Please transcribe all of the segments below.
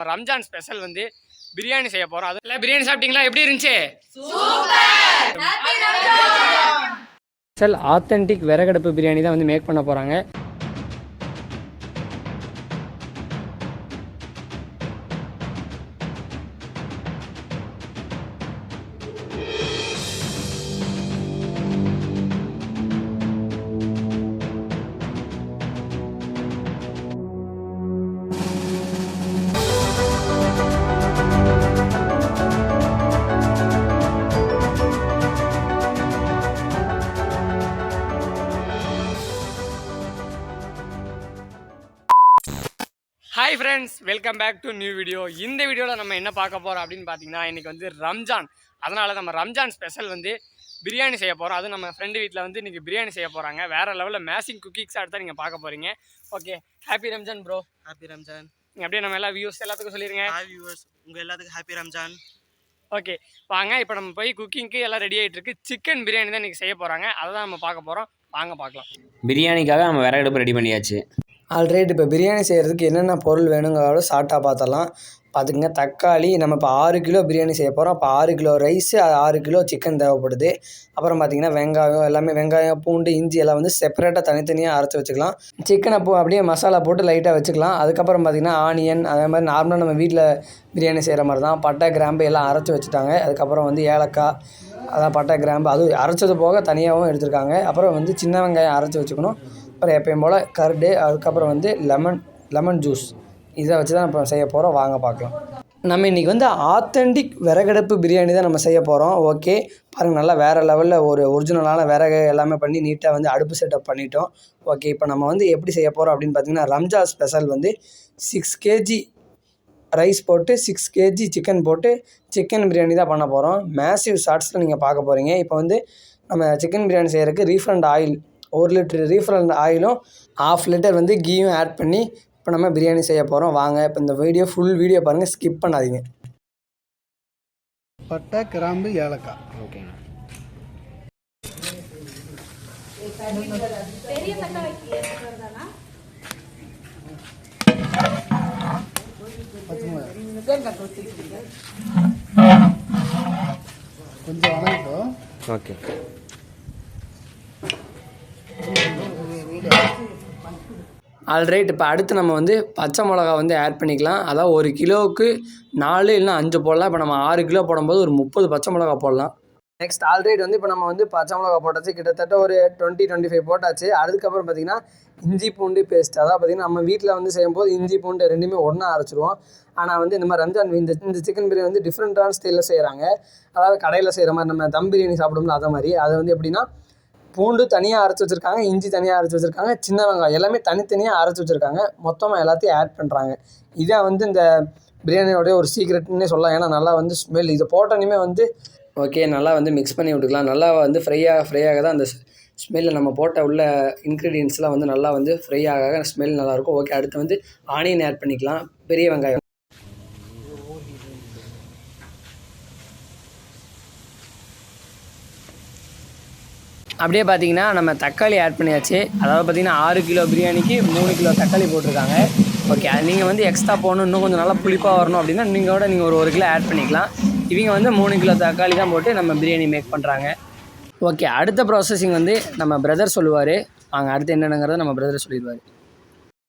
Ramzan special வந்து பிரியாணி செய்ய போகிறோம் அதில் பிரியாணி சாப்பிட்டீங்களா? எப்படி இருந்துச்சு? ஸ்பெஷல் ஆத்தென்டிக் விறகடுப்பு பிரியாணி தான் வந்து மேக் பண்ண போகிறாங்க welcome back to new video இந்த வீடியோவில் நம்ம என்ன பார்க்க போகிறோம் அப்படின்னு பார்த்தீங்கன்னா இன்றைக்கி வந்து ரம்ஜான். அதனால் நம்ம ரம்ஜான் ஸ்பெஷல் வந்து பிரியாணி செய்ய போகிறோம் அதுவும் நம்ம ஃப்ரெண்டு வீட்டில் வந்து இன்றைக்கி பிரியாணி செய்ய போகிறாங்க வேறு லெவலில் மேசிங் குக்கிங்ஸ் அடுத்த நீங்கள் பார்க்க போகிறீங்க okay happy Ramzan bro happy Ramzan. அப்படியே நம்ம எல்லா வியூஸ் எல்லாத்துக்கும் சொல்லிடுங்க வியூவர்ஸ் உங்கள் எல்லாத்துக்கும் ஹாப்பி ரம்ஜான். ஓகே வாங்க இப்போ நம்ம போய் குக்கிங்க்கு எல்லாம் ரெடி ஆகிட்டு இருக்கு. சிக்கன் பிரியாணி தான் இன்றைக்கி செய்ய போகிறாங்க அதை தான் நம்ம பார்க்க போகிறோம் வாங்க பார்க்கலாம். பிரியாணிக்காக நம்ம விறகடுப்பு ரெடி பண்ணியாச்சு. ஆல்ரெடி இப்போ பிரியாணி செய்கிறதுக்கு என்னென்ன பொருள் வேணுங்கிறத ஷார்ட்டாக பார்த்தலாம் பார்த்துக்குங்க. தக்காளி நம்ம இப்போ ஆறு கிலோ பிரியாணி செய்ய போகிறோம் அப்போ ஆறு கிலோ ரைஸு ஆறு கிலோ சிக்கன் தேவைப்படுது. அப்புறம் பார்த்திங்கன்னா வெங்காயம் எல்லாமே வெங்காயம் பூண்டு இஞ்சி எல்லாம் வந்து செப்பரேட்டாக தனித்தனியாக அரைச்சி வச்சுக்கலாம். சிக்கனை போ அப்படியே மசாலா போட்டு லைட்டாக வச்சுக்கலாம். அதுக்கப்புறம் பார்த்திங்கன்னா ஆனியன் அதே மாதிரி நார்மலாக நம்ம வீட்டில் பிரியாணி செய்கிற மாதிரி தான். பட்டை கிராம்பு எல்லாம் அரைச்சி வச்சுட்டாங்க. அதுக்கப்புறம் வந்து ஏலக்காய் அதான் பட்டை கிராம்பு அது அரைச்சது போக தனியாகவும் எடுத்துருக்காங்க. அப்புறம் வந்து சின்ன வெங்காயம் அரைச்சி வச்சுக்கணும். அப்புறம் எப்பயும் போல் கர்டு அதுக்கப்புறம் வந்து லெமன் லெமன் ஜூஸ். இதை வச்சு தான் இப்போ செய்ய போகிறோம் வாங்க பார்க்கலாம். நம்ம இன்றைக்கி வந்து ஆத்தென்டிக் விறகடுப்பு பிரியாணி தான் நம்ம செய்ய போகிறோம் ஓகே பாருங்கள் நல்லா வேறு லெவலில் ஒரு ஒரிஜினலான விறகு எல்லாமே பண்ணி நீட்டாக வந்து அடுப்பு செட்டப் பண்ணிட்டோம். ஓகே இப்போ நம்ம வந்து எப்படி செய்ய போகிறோம் அப்படின்னு பார்த்தீங்கன்னா ரம்ஜா ஸ்பெஷல் வந்து சிக்ஸ் கேஜி ரைஸ் போட்டு சிக்ஸ் கேஜி சிக்கன் போட்டு சிக்கன் பிரியாணி தான் பண்ண போகிறோம் மேசிவ் ஷார்ட்ஸில் நீங்கள் பார்க்க போகிறீங்க இப்போ வந்து நம்ம சிக்கன் பிரியாணி செய்கிறதுக்கு ரீஃபண்ட் ஆயில் ஒரு லிட்டர் ரீஃபண்ட் ஆயிலும் ஆஃப் லிட்டர் வந்து கீயும் ஆட் பண்ணி இப்போ நம்ம பிரியாணி செய்ய போகிறோம் வாங்க இப்போ இந்த வீடியோ ஃபுல் வீடியோ பாருங்கள் ஸ்கிப் பண்ணாதீங்க. பட்டை கிராம்பு ஏலக்காய். ஓகேங்க பச்சை மிளகாய். கொஞ்சம் ஓகே ஆல்ரைட் இப்போ அடுத்து நம்ம வந்து பச்சை மிளகா வந்து ஆட் பண்ணிக்கலாம். அதாவது ஒரு கிலோவுக்கு நாலு இல்லைனா அஞ்சு போடலாம். இப்போ நம்ம ஆறு கிலோ போடும்போது ஒரு முப்பது பச்சை மிளகா போடலாம். நெக்ஸ்ட் ஆல்ரைட் வந்து இப்போ நம்ம வந்து பச்சை மிளகா போட்டாச்சு. கிட்டத்தட்ட ஒரு டுவெண்ட்டி டுவெண்ட்டி ஃபைவ் போட்டாச்சு. அதுக்கப்புறம் பார்த்திங்கன்னா இஞ்சி பூண்டு பேஸ்ட் அதாவது பார்த்திங்கன்னா நம்ம வீட்டில் வந்து செய்யும்போது இஞ்சி பூண்டு ரெண்டுமே ஒன்றா அரைச்சிருவோம். ஆனால் வந்து இந்த மாதிரி ரம்ஜான் இந்த இந்த சிக்கன் பிரியாணி வந்து டிஃப்ரெண்ட்டான ஸ்டைலில் செய்கிறாங்க அதாவது கடையில் செய்கிற மாதிரி நம்ம தம் பிரியாணி சாப்பிடும்ல அதை மாதிரி. அது வந்து எப்படின்னா பூண்டு தனியாக அரைச்சி வச்சுருக்காங்க இஞ்சி தனியாக அரைச்சி வச்சுருக்காங்க சின்ன வெங்காயம் எல்லாமே தனித்தனியாக அரைச்சி வச்சுருக்காங்க. மொத்தமாக எல்லாத்தையும் ஆட் பண்ணுறாங்க இதான் வந்து இந்த பிரியாணியோடைய ஒரு சீக்ரெட்னே சொல்லலாம். ஏன்னா நல்லா வந்து ஸ்மெல் இதை போட்டோன்னே வந்து ஓகே நல்லா வந்து மிக்ஸ் பண்ணி விட்டுக்கலாம். நல்லா வந்து ஃப்ரையாக ஃப்ரையாக தான் அந்த ஸ்மெல்லில் நம்ம போட்ட உள்ள இன்க்ரீடியன்ஸ்லாம் வந்து நல்லா வந்து ஃப்ரை ஆக ஸ்மெல் நல்லாயிருக்கும் ஓகே அடுத்து வந்து ஆனியன் ஆட் பண்ணிக்கலாம். பெரிய வெங்காயம். அப்படியே பார்த்தீங்கன்னா நம்ம தக்காளி ஆட் பண்ணியாச்சு. அதாவது பார்த்தீங்கன்னா ஆறு கிலோ பிரியாணிக்கு மூணு கிலோ தக்காளி போட்டிருக்காங்க. ஓகே அது நீங்கள் வந்து எக்ஸ்ட்ரா போகணும் இன்னும் கொஞ்சம் நல்லா புளிப்பாக வரணும் அப்படின்னா நீங்கள் கூட நீங்கள் ஒரு ஒரு கிலோ ஆட் பண்ணிக்கலாம். இவங்க வந்து மூணு கிலோ தக்காளி தான் போட்டு நம்ம பிரியாணி மேக் பண்ணுறாங்க ஓகே அடுத்த ப்ராசஸிங் வந்து நம்ம பிரதர் சொல்லுவார். வாங்க அடுத்து என்னென்னங்கிறத நம்ம பிரதர் சொல்லிடுவார்.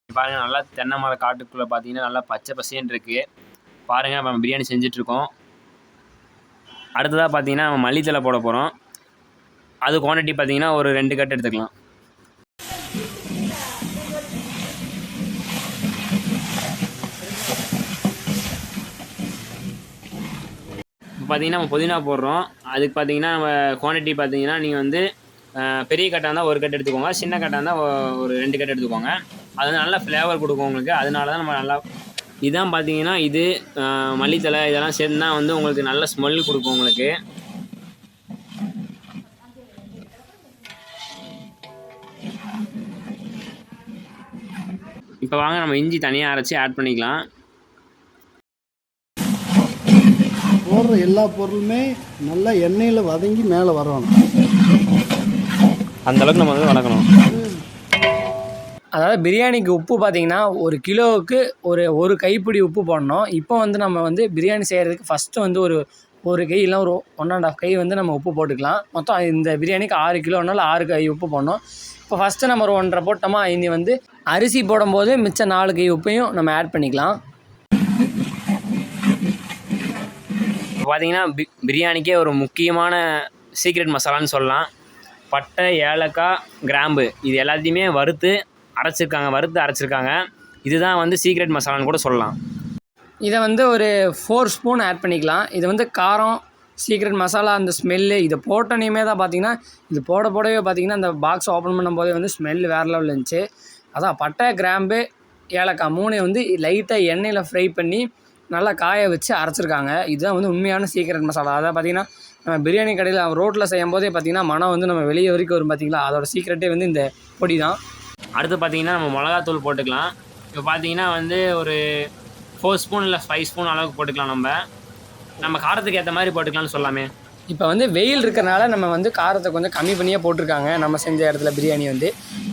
பாருங்க நல்லா தென்னை மர காட்டுக்குள்ளே பார்த்தீங்கன்னா நல்லா பச்சை பசேன்னு இருக்குது பாருங்க நம்ம பிரியாணி செஞ்சிட்ருக்கோம் அடுத்ததாக பார்த்தீங்கன்னா நம்ம மல்லித்தலை போட போகிறோம் அது குவான்டிட்டி பார்த்தீங்கன்னா ஒரு ரெண்டு கட்டு எடுத்துக்கலாம். பார்த்தீங்கன்னா நம்ம புதினா போடுறோம். அதுக்கு பார்த்தீங்கன்னா நம்ம குவான்டிட்டி பார்த்தீங்கன்னா நீங்கள் வந்து பெரிய கட்டாக இருந்தால் ஒரு கட்டு எடுத்துக்கோங்க. சின்ன கட்டாக இருந்தால் ஒரு ரெண்டு கட்டு எடுத்துக்கோங்க. அது வந்து நல்லா ஃப்ளேவர் கொடுக்கும் உங்களுக்கு. அதனால தான் நம்ம நல்லா இதான் பார்த்தீங்கன்னா இது மல்லித்தலை மல்லித்தழை இதெல்லாம் சேர்ந்து தான் வந்து உங்களுக்கு நல்ல ஸ்மெல் கொடுக்கும் உங்களுக்கு. இப்போ வாங்க நம்ம இஞ்சி தனியாக அரைச்சி ஆட் பண்ணிக்கலாம். போடுற எல்லா பொருளுமே நல்லா எண்ணெயில் வதங்கி மேலே வரணும். அந்த அளவுக்கு நம்ம வந்து வளர்க்கணும் அதாவது பிரியாணிக்கு உப்பு பார்த்தீங்கன்னா ஒரு கிலோவுக்கு ஒரு ஒரு கைப்பிடி உப்பு போடணும். இப்போ வந்து நம்ம வந்து பிரியாணி செய்கிறதுக்கு ஃபஸ்ட்டு வந்து ஒரு ஒரு கை இல்லை ஒரு ஒன் அண்ட் ஆஃப் கை வந்து நம்ம உப்பு போட்டுக்கலாம். மொத்தம் இந்த பிரியாணிக்கு ஆறு கிலோனால ஆறு கை உப்பு போடணும். இப்போ ஃபஸ்ட்டு நம்ம ஒரு ஒன்றரை போட்டோமா இனி வந்து அரிசி போடும்போது மிச்சம் நாலு கை உப்பையும் நம்ம ஆட் பண்ணிக்கலாம். இப்போ பார்த்தீங்கன்னா பி பிரியாணிக்கே ஒரு முக்கியமான சீக்ரெட் மசாலான்னு சொல்லலாம். பட்டை ஏலக்காய் கிராம்பு இது எல்லாத்தையுமே வறுத்து அரைச்சிருக்காங்க வறுத்து அரைச்சிருக்காங்க. இதுதான் வந்து சீக்ரெட் மசாலான்னு கூட சொல்லலாம். இதை வந்து ஒரு ஃபோர் ஸ்பூன் ஆட் பண்ணிக்கலாம். இது வந்து காரம் சீக்ரெட் மசாலா அந்த ஸ்மெல்லு இதை போட்டோனையுமே தான் பார்த்தீங்கன்னா இது போட போடவே பார்த்தீங்கன்னா அந்த பாக்ஸ் ஓப்பன் பண்ணும்போதே வந்து ஸ்மெல் வேறு லெவலில் இருந்துச்சு. அதான் பட்டை கிராம்பு ஏலக்காய் மூணையும் வந்து லைட்டாக எண்ணெயில் ஃப்ரை பண்ணி நல்லா காய வச்சு அரைச்சிருக்காங்க. இதுதான் வந்து உண்மையான சீக்ரெட் மசாலா. அதாவது பார்த்தீங்கன்னா நம்ம பிரியாணி கடையில் ரோட்டில் செய்யும் போதே பார்த்தீங்கன்னா மனம் வந்து நம்ம வெளியே வரைக்கும் வரும் பார்த்தீங்களா? அதோட சீக்ரெட்டே வந்து இந்த பொடி தான். அடுத்து பார்த்தீங்கன்னா நம்ம மிளகாத்தூள் போட்டுக்கலாம். இப்போ பார்த்தீங்கன்னா வந்து ஒரு ஃபோர் ஸ்பூன் இல்லை ஃபைவ் ஸ்பூன் அளவுக்கு போட்டுக்கலாம் நம்ம. நம்ம காரத்துக்கு ஏற்ற மாதிரி போட்டுக்கலாம்னு சொல்லாமே. இப்போ வந்து வெயில் இருக்கிறனால நம்ம வந்து காரத்தை கொஞ்சம் கம்மி பண்ணியே போட்டிருக்காங்க. நம்ம செஞ்ச இடத்துல பிரியாணி வந்து.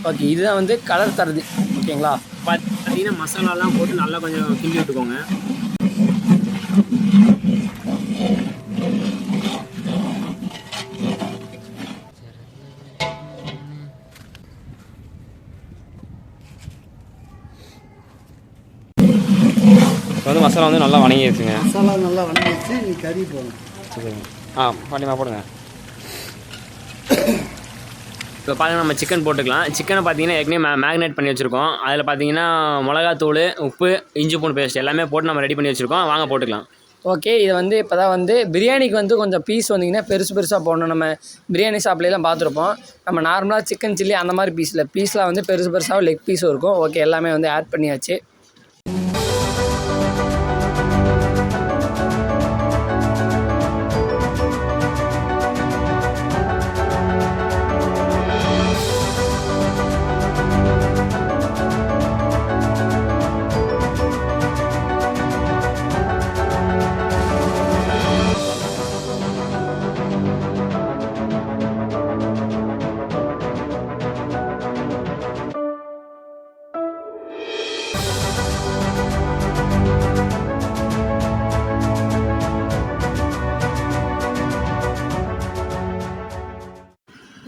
ஓகே இதுதான் வந்து கலர் தருது. ஓகேங்களா பார்த்தீங்கன்னா மசாலாலாம் போட்டு நல்லா கொஞ்சம் கிண்டி விட்டுக்கோங்க. மசாலா வந்து நல்லா வணங்கிடுச்சுங்க மசாலா நல்லா வணங்கிச்சு நீ கறி போடணும். சரி ஆ பாட்டிமா போடுங்க. இப்போ பார்த்தீங்கன்னா நம்ம சிக்கன் போட்டுக்கலாம். சிக்கனை பார்த்தீங்கன்னா ஏற்கனவே மே மேக்னேட் பண்ணி வச்சுருக்கோம். அதில் பார்த்தீங்கன்னா மிளகாத்தூள் உப்பு இஞ்சி பூண்டு பேஸ்ட் எல்லாமே போட்டு நம்ம ரெடி பண்ணி வச்சுருக்கோம். வாங்க போட்டுக்கலாம். ஓகே இது வந்து இப்போ தான் வந்து பிரியாணிக்கு வந்து கொஞ்சம் பீஸ் வந்தீங்கன்னா பெருசு பெருசாக போடணும். நம்ம பிரியாணி ஷாப்லாம் பார்த்துருப்போம். நம்ம நார்மலாக சிக்கன் சில்லி அந்த மாதிரி பீஸில் பீஸ்லாம் வந்து பெருசு பெருசாக லெக் பீஸும் இருக்கும். ஓகே எல்லாமே வந்து ஆட் பண்ணியாச்சு.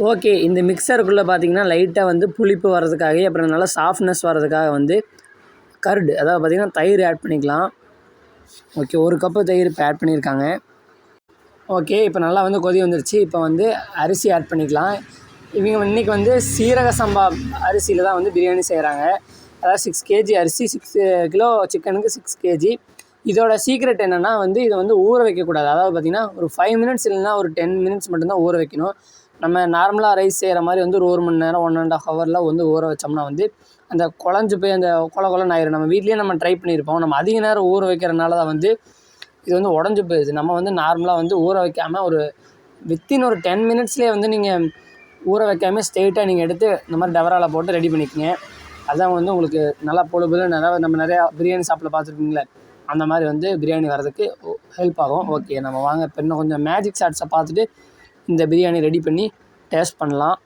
ஓகே இந்த மிக்சருக்குள்ளே பார்த்தீங்கன்னா லைட்டாக வந்து புளிப்பு வர்றதுக்காக அப்புறம் நல்லா சாஃப்ட்னஸ் வர்றதுக்காக வந்து கர்டு அதாவது பார்த்திங்கன்னா தயிர் ஆட் பண்ணிக்கலாம். ஓகே ஒரு கப்பு தயிர் இப்போ ஆட் பண்ணியிருக்காங்க. ஓகே இப்போ நல்லா வந்து கொதி வந்துருச்சு. இப்போ வந்து அரிசி ஆட் பண்ணிக்கலாம். இவங்க இன்றைக்கி வந்து சீரக சம்பா அரிசியில் தான் வந்து பிரியாணி செய்கிறாங்க அதாவது சிக்ஸ் கேஜி அரிசி சிக்ஸ் கிலோ சிக்கனுக்கு சிக்ஸ் கேஜி இதோட சீக்ரெட் என்னென்னா வந்து இதை வந்து ஊற வைக்கக்கூடாது. அதாவது பார்த்திங்கன்னா ஒரு ஃபைவ் மினிட்ஸ் இல்லைன்னா ஒரு டென் மினிட்ஸ் மட்டும்தான் ஊற வைக்கணும். நம்ம நார்மலாக ரைஸ் செய்கிற மாதிரி வந்து ஒரு ஒரு மணி நேரம் ஒன் அண்ட் ஆஃப் ஹவரில் வந்து ஊற வச்சோம்னா வந்து அந்த குழஞ்சு போய் அந்த கொல கொலன்னு ஆயிரும். நம்ம வீட்லேயே நம்ம ட்ரை பண்ணியிருப்போம் நம்ம அதிக நேரம் ஊற வைக்கிறனால தான் வந்து இது வந்து உடஞ்சி போயிடுது நம்ம வந்து நார்மலாக வந்து ஊற வைக்காமல் ஒரு வித்தின் ஒரு டென் மினிட்ஸ்லேயே வந்து நீங்கள் ஊற வைக்காமல் ஸ்ட்ரெயிட்டாக நீங்கள் எடுத்து இந்த மாதிரி டவராவில் போட்டு ரெடி பண்ணிக்கங்க. அதான் வந்து உங்களுக்கு நல்லா பொழுது நிறையா நம்ம நிறையா பிரியாணி சாப்பிட பார்த்துருக்கீங்களே அந்த மாதிரி வந்து பிரியாணி வர்றதுக்கு ஹெல்ப் ஆகும். ஓகே நம்ம வாங்க. இப்போ இன்னும் கொஞ்சம் மேஜிக் ஷாட்ஸை பார்த்துட்டு இந்த பிரியாணி ரெடி பண்ணி டேஸ்ட் பண்ணலாம்.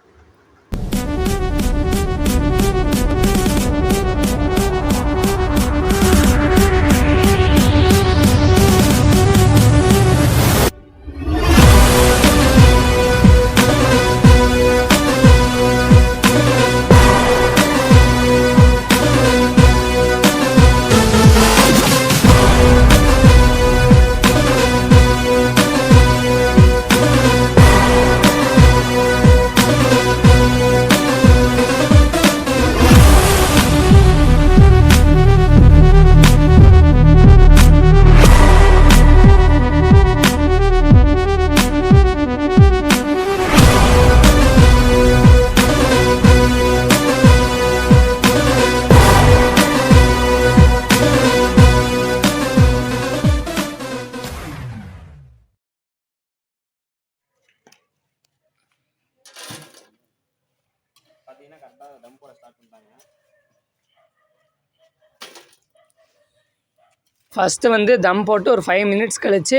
ஃபஸ்ட்டு வந்து தம் போட்டு ஒரு ஃபைவ் மினிட்ஸ் கழித்து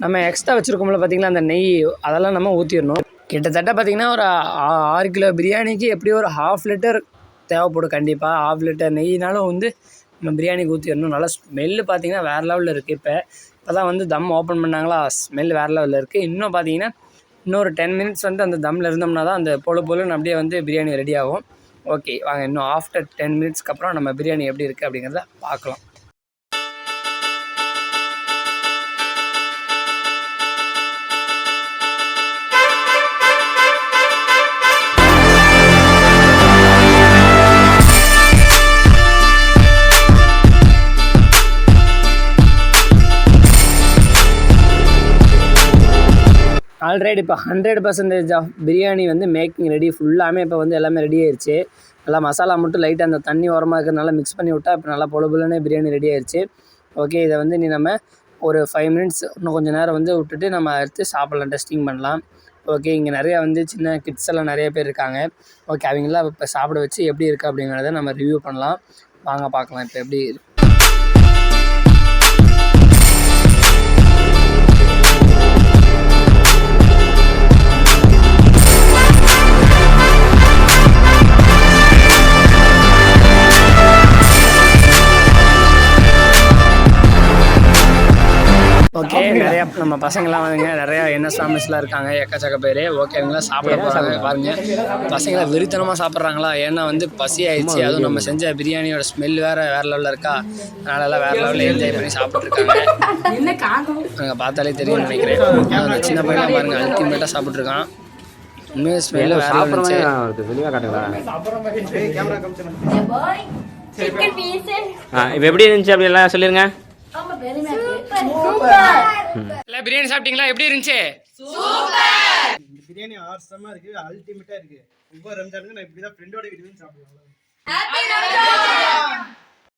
நம்ம எக்ஸ்ட்ரா வச்சுருக்கோம்ல பார்த்திங்களா அந்த நெய் அதெல்லாம் நம்ம ஊற்றிடணும் கிட்டத்தட்ட பார்த்திங்கன்னா ஒரு ஆ- ஆறு கிலோ பிரியாணிக்கு எப்படியும் ஒரு ஹாஃப் லிட்டர் தேவைப்படும் கண்டிப்பாக ஆஃப் லிட்டர் நெய்னாலும் வந்து நம்ம பிரியாணிக்கு ஊற்றிடணும் நல்லா ஸ்மெல்லு பார்த்தீங்கன்னா வேறு லெவலில் இருக்குது இப்போ இப்போ. தான் வந்து தம் ஓப்பன் பண்ணாங்களா ஸ்மெல் வேறு லெவலில் இருக்குது இன்னும் பார்த்தீங்கன்னா இன்னொரு டென் மினிட்ஸ் வந்து அந்த தம்மில் இருந்தோம்னா தான் அந்த பொழு பொழுன்னு அப்படியே வந்து பிரியாணி ரெடி ஆகும். ஓகே வாங்க இன்னும் ஆஃப்டர் டென் மினிட்ஸ்க்கு அப்புறம் நம்ம பிரியாணி எப்படி இருக்குது அப்படிங்கிறத பார்க்கலாம். ஆல்ரெடி இப்போ ஹண்ட்ரட் பர்சன்டேஜ் ஆஃப் பிரியாணி வந்து மேக்கிங் ரெடி ஃபுல்லாமே இப்போ வந்து எல்லாமே ரெடி ஆயிடுச்சு நல்லா மசாலா மட்டும் லைட்டாக அந்த தண்ணி உரமாக இருக்கிறதுனால நல்லா மிக்ஸ் பண்ணி விட்டால் இப்போ நல்லா பொழுபுலனே பிரியாணி ரெடி ஆயிடுச்சு ஓகே இதை வந்து நீ நம்ம ஒரு ஃபைவ் மினிட்ஸ் இன்னும் கொஞ்சம் நேரம் வந்து விட்டுட்டு நம்ம எடுத்து சாப்பிட்லாம் டெஸ்டிங் பண்ணலாம். ஓகே இங்கே நிறையா வந்து சின்ன கிட்ஸ் எல்லாம் நிறைய பேர் இருக்காங்க. ஓகே அவங்களாம் இப்போ சாப்பிட வச்சு எப்படி இருக்குது அப்படிங்கிறத நம்ம ரிவ்யூ பண்ணலாம். வாங்க பார்க்கலாம் இப்போ எப்படி ஓகே நிறையா நம்ம பசங்களாம் வந்துங்க நிறையா என்ன ஃபேமிலிஸ்லாம் இருக்காங்க எக்கச்சக்க பேர். ஓகே அவங்களாம் சாப்பிட போகிறாங்க பாருங்க. பசங்களாம் வெறித்தனமாக சாப்பிட்றாங்களா? ஏன்னா வந்து பசி ஆயிடுச்சு. அதுவும் நம்ம செஞ்ச பிரியாணியோட ஸ்மெல் வேறு வேறு லெவலில் இருக்கா? அதனால எல்லாம் வேறு லெவலில் என்ஜாய் பண்ணி சாப்பிட்ருக்காங்க அங்கே பார்த்தாலே தெரியும் நினைக்கிறேன். அந்த சின்ன பையன் பாருங்க அல்டிமேட்டாக சாப்பிட்ருக்கான் உண்மையாக ஸ்மெல்லு வேறு இருந்துச்சு. இப்போ எப்படி இருந்துச்சு அப்படி எல்லாம் சொல்லிருங்க இல்லை பிரியாணி சாப்பிட்டீங்களா? எப்படி இருந்துச்சு? இந்த பிரியாணி ஆர்சமாக இருக்கு அல்டிமேட்டாக இருக்கு. ஒவ்வொரு ரம்ஜானுக்கு நான் இப்படி தான் ஃப்ரெண்டோட வீட்டுக்கு சாப்பிடுவேன்